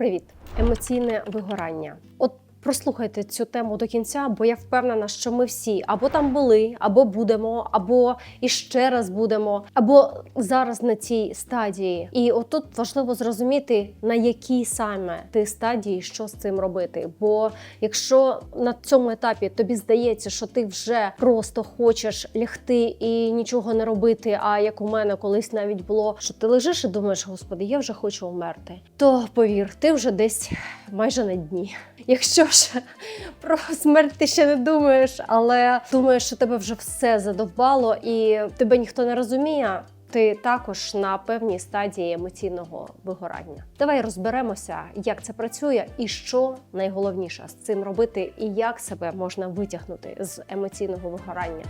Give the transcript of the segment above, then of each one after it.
Привіт! Емоційне вигорання. От прослухайте цю тему до кінця, бо я впевнена, що ми всі або там були, або будемо, або іще раз будемо, або зараз на цій стадії. І отут важливо зрозуміти, на якій саме ти стадії, що з цим робити. Бо якщо на цьому етапі тобі здається, що ти вже просто хочеш лягти і нічого не робити, а як у мене колись навіть було, що ти лежиш і думаєш, господи, я вже хочу вмерти, то повір, ти вже десь майже на дні. Якщо ж про смерть ти ще не думаєш, але думаєш, що тебе вже все задовбало і тебе ніхто не розуміє. Ти також на певній стадії емоційного вигорання. Давай розберемося, як це працює, і що найголовніше з цим робити, і як себе можна витягнути з емоційного вигорання.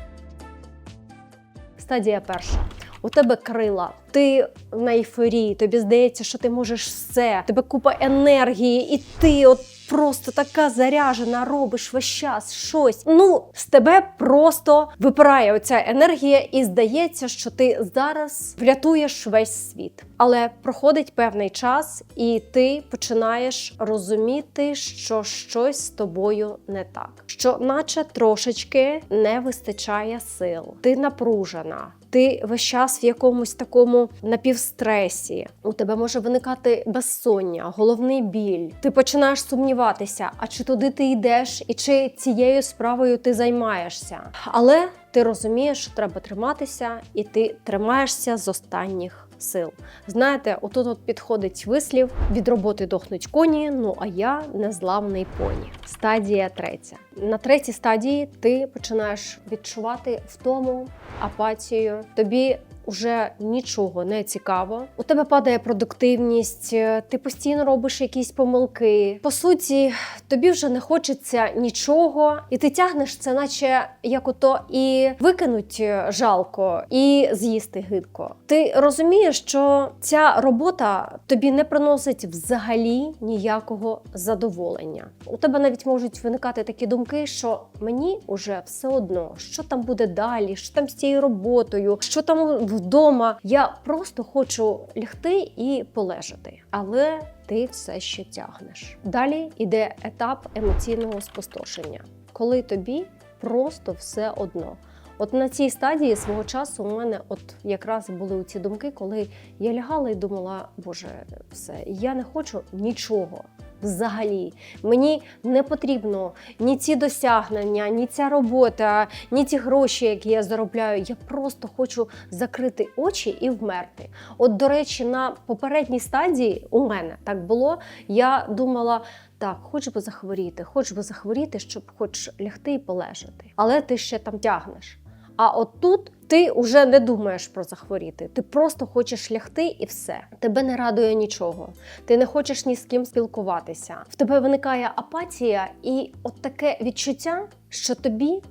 Стадія перша. У тебе крила, ти на ейфорії, тобі здається, що ти можеш все, тебе купа енергії, і ти от просто така заряжена, робиш весь час щось. Ну, з тебе просто випирає оця енергія, і здається, що ти зараз врятуєш весь світ. Але проходить певний час, і ти починаєш розуміти, що щось з тобою не так, що, наче трошечки, не вистачає сил, ти напружена. Ти весь час в якомусь такому напівстресі. У тебе може виникати безсоння, головний біль. Ти починаєш сумніватися, а чи туди ти йдеш, і чи цією справою ти займаєшся. Але ти розумієш, що треба триматися, і ти тримаєшся з останніх. Сил. Знаєте, отут от підходить вислів: від роботи дохнуть коні, ну а я незламний поні. Стадія третя. На третій стадії ти починаєш відчувати втому, апатію. Тобі вже нічого не цікаво. У тебе падає продуктивність, ти постійно робиш якісь помилки. По суті, тобі вже не хочеться нічого, і ти тягнеш це, наче як ото і викинуть жалко, і з'їсти гидко. Ти розумієш, що ця робота тобі не приносить взагалі ніякого задоволення. У тебе навіть можуть виникати такі думки, що мені вже все одно, що там буде далі, що там з цією роботою, що там вдома. Я просто хочу лягти і полежати. Але ти все ще тягнеш. Далі йде етап емоційного спустошення, коли тобі просто все одно. От на цій стадії свого часу у мене от якраз були ці думки, коли я лягала і думала, боже, все, я не хочу нічого. Взагалі, мені не потрібно ні ці досягнення, ні ця робота, ні ті гроші, які я заробляю. Я просто хочу закрити очі і вмерти. От, до речі, на попередній стадії у мене так було. Я думала, так, хоч би захворіти, хоч би захворіти, щоб хоч лягти і полежати. Але ти ще там тягнеш. А от тут ти вже не думаєш про захворіти. Ти просто хочеш лягти і все. Тебе не радує нічого. Ти не хочеш ні з ким спілкуватися. В тебе виникає апатія і от таке відчуття, що тобі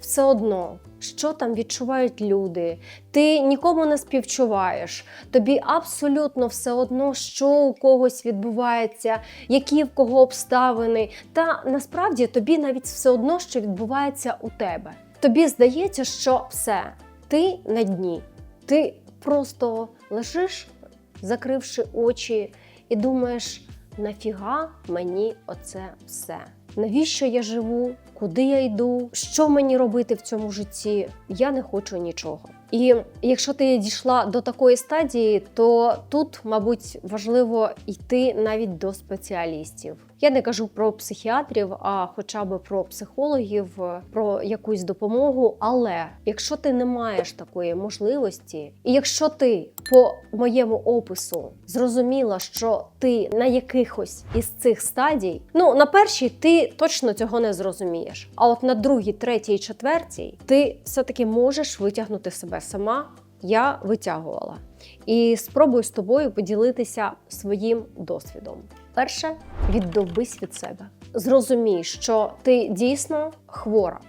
все одно. Що там відчувають люди, ти нікому не співчуваєш. Тобі абсолютно все одно, що у когось відбувається, які в кого обставини. Та насправді тобі навіть все одно, що відбувається у тебе. Тобі здається, що все, ти на дні, ти просто лежиш, закривши очі, і думаєш, нафіга мені оце все? Навіщо я живу? Куди я йду? Що мені робити в цьому житті? Я не хочу нічого. І якщо ти дійшла до такої стадії, то тут, мабуть, важливо йти навіть до спеціалістів. Я не кажу про психіатрів, а хоча б про психологів, про якусь допомогу. Але якщо ти не маєш такої можливості, і якщо ти по моєму опису зрозуміла, що ти на якихось із цих стадій, ну на першій ти точно цього не зрозумієш. А от на другій, третій, четвертій ти все-таки можеш витягнути себе сама. Я витягувала і спробую з тобою поділитися своїм досвідом. Перше, віддовбись від себе. Зрозумій, що ти дійсно хвора.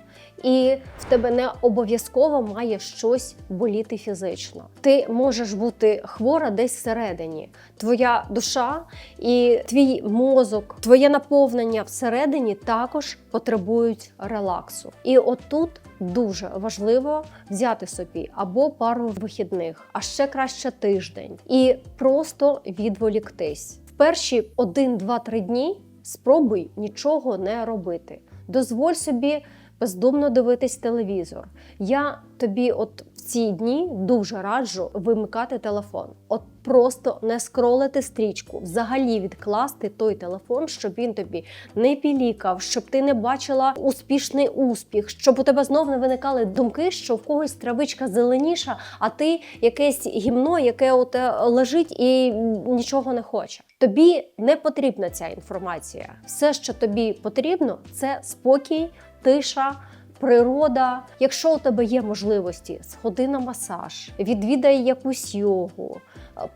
І в тебе не обов'язково має щось боліти фізично. Ти можеш бути хвора десь всередині. Твоя душа і твій мозок, твоє наповнення всередині також потребують релаксу. І отут дуже важливо взяти собі або пару вихідних, а ще краще тиждень, і просто відволіктись. Перші 1, 2, 3 дні спробуй нічого не робити. Дозволь собі бездумно дивитись телевізор. Я тобі, от в ці дні, дуже раджу вимикати телефон. От просто не скролити стрічку, взагалі відкласти той телефон, щоб він тобі не пілікав, щоб ти не бачила успішний успіх, щоб у тебе знов не виникали думки, що в когось травичка зеленіша, а ти якесь гімно, яке у тебе лежить і нічого не хоче. Тобі не потрібна ця інформація. Все, що тобі потрібно, це спокій, тиша. Природа, якщо у тебе є можливості, сходи на масаж, відвідай якусь йогу,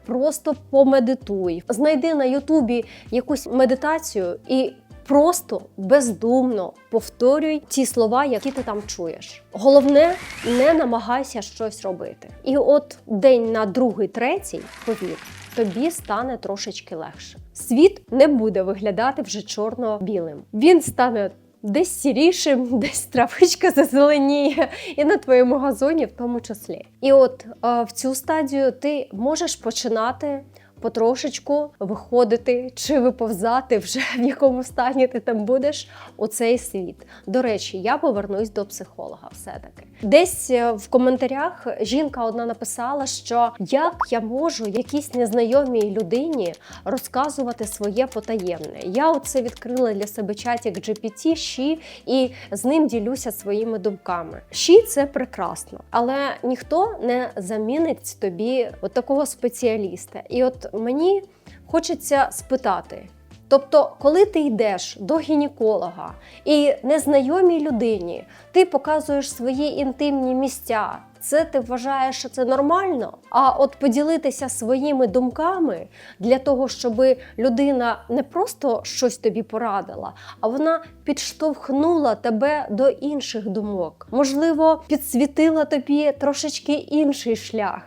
просто помедитуй, знайди на Ютубі якусь медитацію і просто бездумно повторюй ті слова, які ти там чуєш. Головне, не намагайся щось робити. І от день на другий, третій, повір, тобі стане трошечки легше. Світ не буде виглядати вже чорно-білим. Він стане. Десь сірішим, десь травичка зазеленіє, і на твоєму газоні в тому числі. І от е, в цю стадію ти можеш починати потрошечку виходити чи виповзати вже в якому стані ти там будеш у цей світ. До речі, я повернусь до психолога. Все таки десь е, в коментарях жінка одна написала, що як я можу якійсь незнайомій людині розказувати своє потаємне. Я оце відкрила для себе чатик GPT Ші і з ним ділюся своїми думками. Ші це прекрасно, але ніхто не замінить тобі от такого спеціаліста. І от мені хочеться спитати. Тобто, коли ти йдеш до гінеколога і незнайомій людині ти показуєш свої інтимні місця, це ти вважаєш, що це нормально? А от поділитися своїми думками для того, щоб людина не просто щось тобі порадила, а вона підштовхнула тебе до інших думок. Можливо, підсвітила тобі трошечки інший шлях.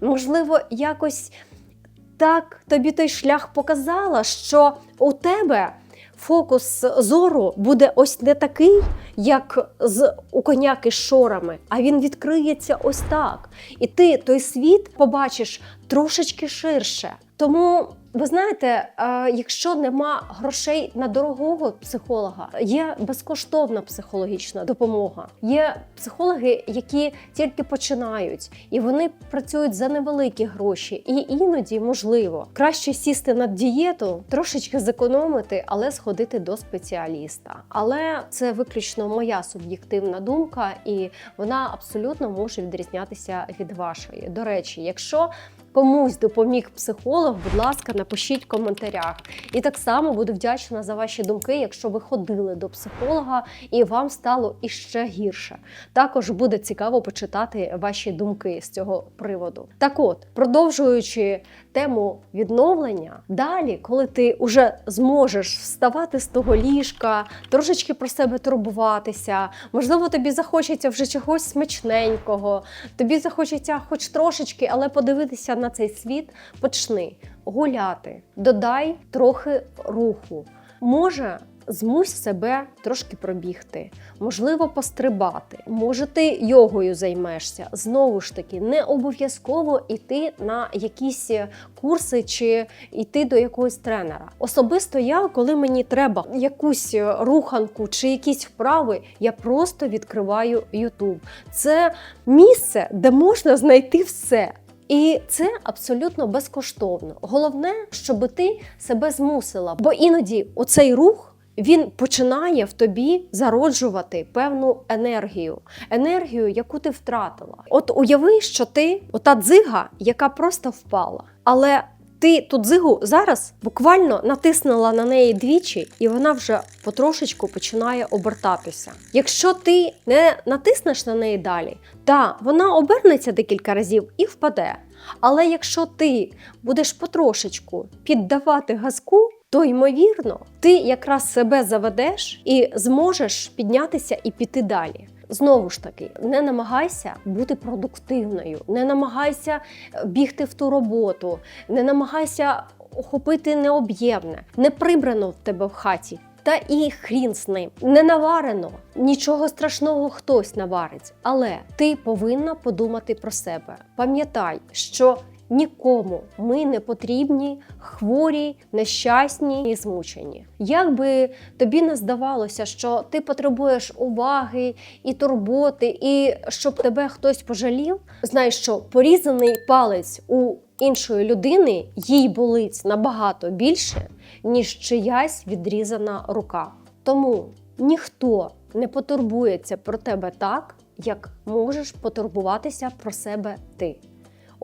Можливо, якось так тобі той шлях показала, що у тебе фокус зору буде ось не такий, як з у коняки з шорами, а він відкриється ось так. І ти той світ побачиш трошечки ширше. Тому ви знаєте, е, якщо нема грошей на дорогого психолога, є безкоштовна психологічна допомога. Є психологи, які тільки починають, і вони працюють за невеликі гроші. І іноді можливо краще сісти на дієту, трошечки зекономити, але сходити до спеціаліста. Але це виключно моя суб'єктивна думка, і вона абсолютно може відрізнятися від вашої. До речі, якщо комусь допоміг психолог, будь ласка, напишіть в коментарях. І так само буду вдячна за ваші думки, якщо ви ходили до психолога і вам стало іще гірше. Також буде цікаво почитати ваші думки з цього приводу. Так от, продовжуючи тему відновлення, далі, коли ти вже зможеш вставати з того ліжка, трошечки про себе турбуватися, можливо, тобі захочеться вже чогось смачненького, тобі захочеться хоч трошечки, але подивитися на цей світ, почни гуляти, додай трохи руху. Може, змусь себе трошки пробігти, можливо, пострибати. Може, ти йогою займешся. Знову ж таки, не обов'язково йти на якісь курси чи йти до якогось тренера. Особисто я, коли мені треба якусь руханку чи якісь вправи, я просто відкриваю YouTube. Це місце, де можна знайти все. І це абсолютно безкоштовно. Головне, щоб ти себе змусила, бо іноді оцей рух. Він починає в тобі зароджувати певну енергію, енергію, яку ти втратила. От уяви, що ти ота дзига, яка просто впала. Але ти ту дзигу зараз буквально натиснула на неї двічі, і вона вже потрошечку починає обертатися. Якщо ти не натиснеш на неї далі, та вона обернеться декілька разів і впаде. Але якщо ти будеш потрошечку піддавати газку, то ймовірно, ти якраз себе заведеш і зможеш піднятися і піти далі. Знову ж таки, не намагайся бути продуктивною, не намагайся бігти в ту роботу, не намагайся охопити необ'ємне, не прибрано в тебе в хаті. Та і хрін з ним не наварено, нічого страшного хтось наварить. Але ти повинна подумати про себе. Пам'ятай, що Нікому ми не потрібні, хворі, нещасні і змучені. Як би тобі не здавалося, що ти потребуєш уваги і турботи, і щоб тебе хтось пожалів, знай, що порізаний палець у іншої людини їй болить набагато більше, ніж чиясь відрізана рука. Тому ніхто не потурбується про тебе так, як можеш потурбуватися про себе ти.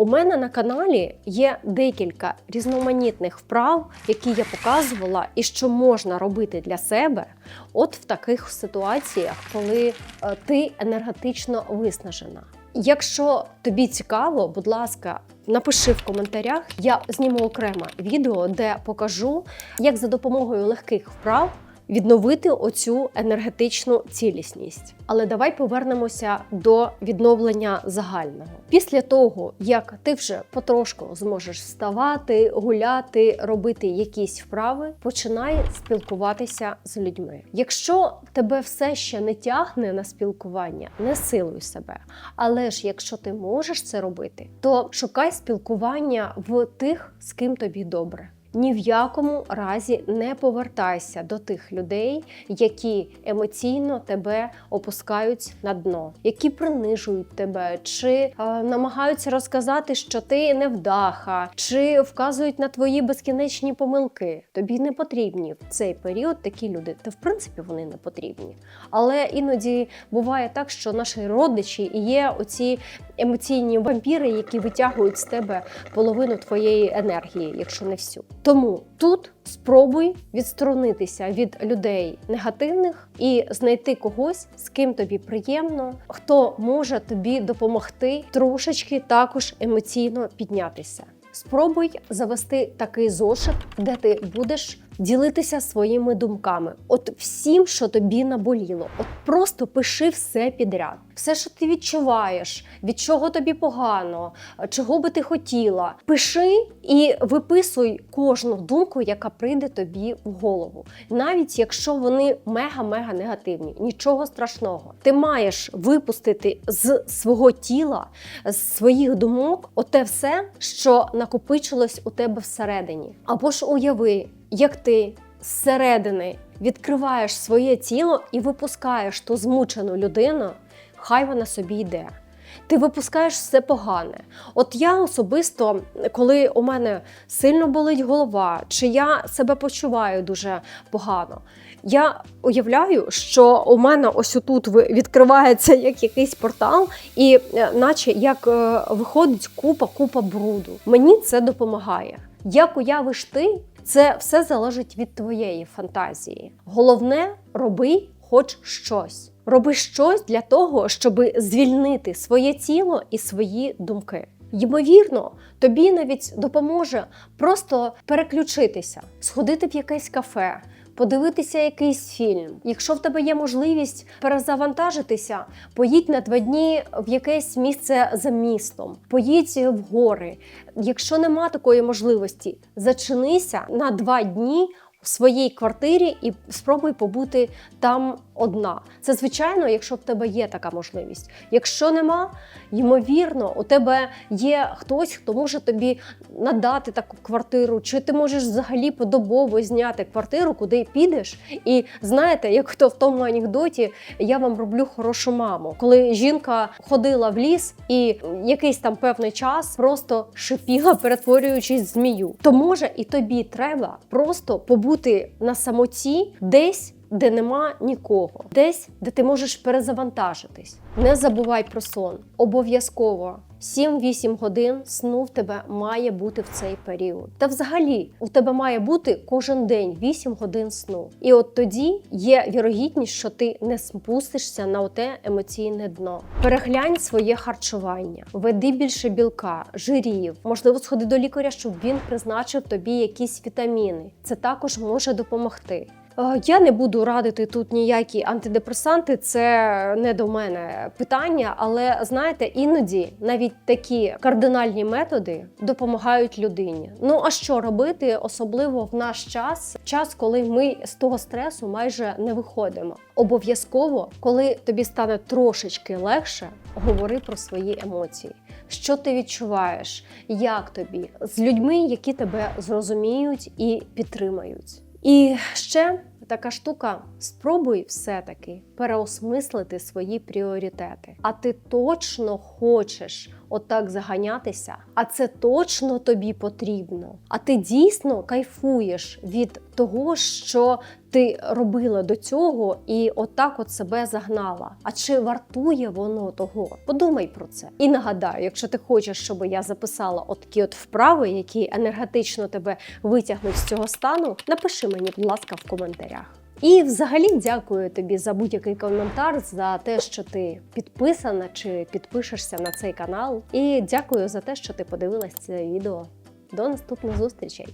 У мене на каналі є декілька різноманітних вправ, які я показувала, і що можна робити для себе, от в таких ситуаціях, коли е, ти енергетично виснажена. Якщо тобі цікаво, будь ласка, напиши в коментарях. Я зніму окремо відео, де покажу, як за допомогою легких вправ відновити оцю енергетичну цілісність. Але давай повернемося до відновлення загального. Після того, як ти вже потрошку зможеш вставати, гуляти, робити якісь вправи, починай спілкуватися з людьми. Якщо тебе все ще не тягне на спілкування, не силуй себе. Але ж якщо ти можеш це робити, то шукай спілкування в тих, з ким тобі добре. Ні в якому разі не повертайся до тих людей, які емоційно тебе опускають на дно, які принижують тебе, чи е, намагаються розказати, що ти невдаха, чи вказують на твої безкінечні помилки. Тобі не потрібні в цей період такі люди. Та в принципі вони не потрібні. Але іноді буває так, що наші родичі є оці емоційні вампіри, які витягують з тебе половину твоєї енергії, якщо не всю. Тому тут спробуй відсторонитися від людей негативних і знайти когось, з ким тобі приємно, хто може тобі допомогти трошечки також емоційно піднятися. Спробуй завести такий зошит, де ти будеш ділитися своїми думками. От всім, що тобі наболіло. От просто пиши все підряд. Все, що ти відчуваєш, від чого тобі погано, чого би ти хотіла. Пиши і виписуй кожну думку, яка прийде тобі в голову. Навіть якщо вони мега-мега негативні, нічого страшного. Ти маєш випустити з свого тіла, з своїх думок, оте все, що накопичилось у тебе всередині. Або ж уяви, як ти зсередини відкриваєш своє тіло і випускаєш ту змучену людину, хай вона собі йде. Ти випускаєш все погане. От я особисто, коли у мене сильно болить голова, чи я себе почуваю дуже погано, я уявляю, що у мене ось отут відкривається як якийсь портал, і е, наче як е, виходить купа купа бруду. Мені це допомагає. Як уявиш ти, це все залежить від твоєї фантазії. Головне, роби хоч щось. Роби щось для того, щоб звільнити своє тіло і свої думки. Ймовірно, тобі навіть допоможе просто переключитися, сходити в якесь кафе, подивитися якийсь фільм. Якщо в тебе є можливість перезавантажитися, поїдь на два дні в якесь місце за містом, поїдь в гори. Якщо нема такої можливості, зачинися на два дні. В своїй квартирі і спробуй побути там одна. Це звичайно, якщо в тебе є така можливість. Якщо нема, ймовірно, у тебе є хтось, хто може тобі надати таку квартиру, чи ти можеш взагалі подобово зняти квартиру, куди підеш. І знаєте, як хто в тому анекдоті, я вам роблю хорошу маму, коли жінка ходила в ліс і якийсь там певний час просто шипіла, перетворюючись в змію. То може і тобі треба просто побути на самоті десь. Де нема нікого, десь, де ти можеш перезавантажитись. Не забувай про сон. Обов'язково 7-8 годин сну в тебе має бути в цей період. Та взагалі у тебе має бути кожен день 8 годин сну. І от тоді є вірогідність, що ти не спустишся на оте емоційне дно. Переглянь своє харчування, веди більше білка, жирів, можливо, сходи до лікаря, щоб він призначив тобі якісь вітаміни. Це також може допомогти. Е, Я не буду радити тут ніякі антидепресанти, це не до мене питання, але знаєте, іноді навіть такі кардинальні методи допомагають людині. Ну а що робити, особливо в наш час, час, коли ми з того стресу майже не виходимо. Обов'язково, коли тобі стане трошечки легше, говори про свої емоції. Що ти відчуваєш? Як тобі? З людьми, які тебе зрозуміють і підтримають. І ще така штука: спробуй все-таки переосмислити свої пріоритети. А ти точно хочеш отак заганятися, а це точно тобі потрібно. А ти дійсно кайфуєш від того, що ти робила до цього, і отак от себе загнала. А чи вартує воно того? Подумай про це. І нагадаю, якщо ти хочеш, щоб я записала от такі от вправи, які енергетично тебе витягнуть з цього стану, напиши мені, будь ласка, в коментарях. І взагалі дякую тобі за будь-який коментар, за те, що ти підписана чи підпишешся на цей канал. І дякую за те, що ти подивилась це відео. До наступних зустрічей!